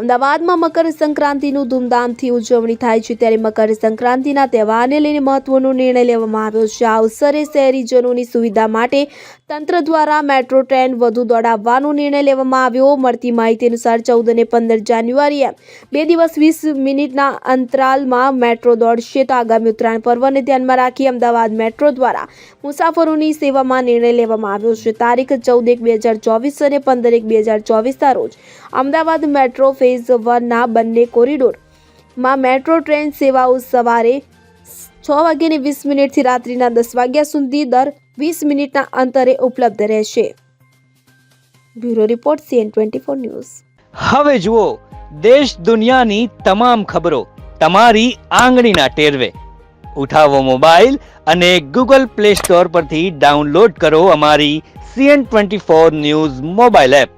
અમદાવાદમાં મકર સંક્રાંતિનું ધૂમધામથી ઉજવણી થાય છે ત્યારે મકર સંક્રાંતિના તહેવારને લઈને મહત્વનો નિર્ણય લેવામાં આવ્યો છે. આ અવસરે શહેરીજનોની સુવિધા માટે તંત્ર દ્વારા મેટ્રો, ટ્રેન વધુ દોડાવવાનો નિર્ણય લેવામાં આવ્યો. મળતી માહિતી અનુસાર ચૌદ અને પંદર જાન્યુઆરીએ બે દિવસ વીસ મિનિટના અંતરાલમાં મેટ્રો દોડશે. તો આગામી ઉત્તરાયણ પર્વને ધ્યાનમાં રાખી અમદાવાદ મેટ્રો દ્વારા મુસાફરોની સેવામાં નિર્ણય લેવામાં આવ્યો છે. તારીખ ચૌદ એક બે હજાર ચોવીસ અને પંદર એક બે હજાર ચોવીસના રોજ અમદાવાદ મેટ્રો ફેઝ વનના બંને કોરિડોરમાં મેટ્રો ટ્રેન સેવાઓ સવારે છ વાગ્યાની વીસ મિનિટથી રાત્રિના દસ વાગ્યા સુધી દર વીસ મિનિટના અંતરે ઉપલબ્ધ રહેશે. Bureau report CN twenty four news. હવે જુઓ, દેશ દુનિયાની તમામ ખબરો તમારી આંગળીના ટેરવે. ઉઠાવો મોબાઈલ અને ગૂગલ પ્લે સ્ટોર પરથી ડાઉનલોડ કરો અમારી CN twenty four news mobile app.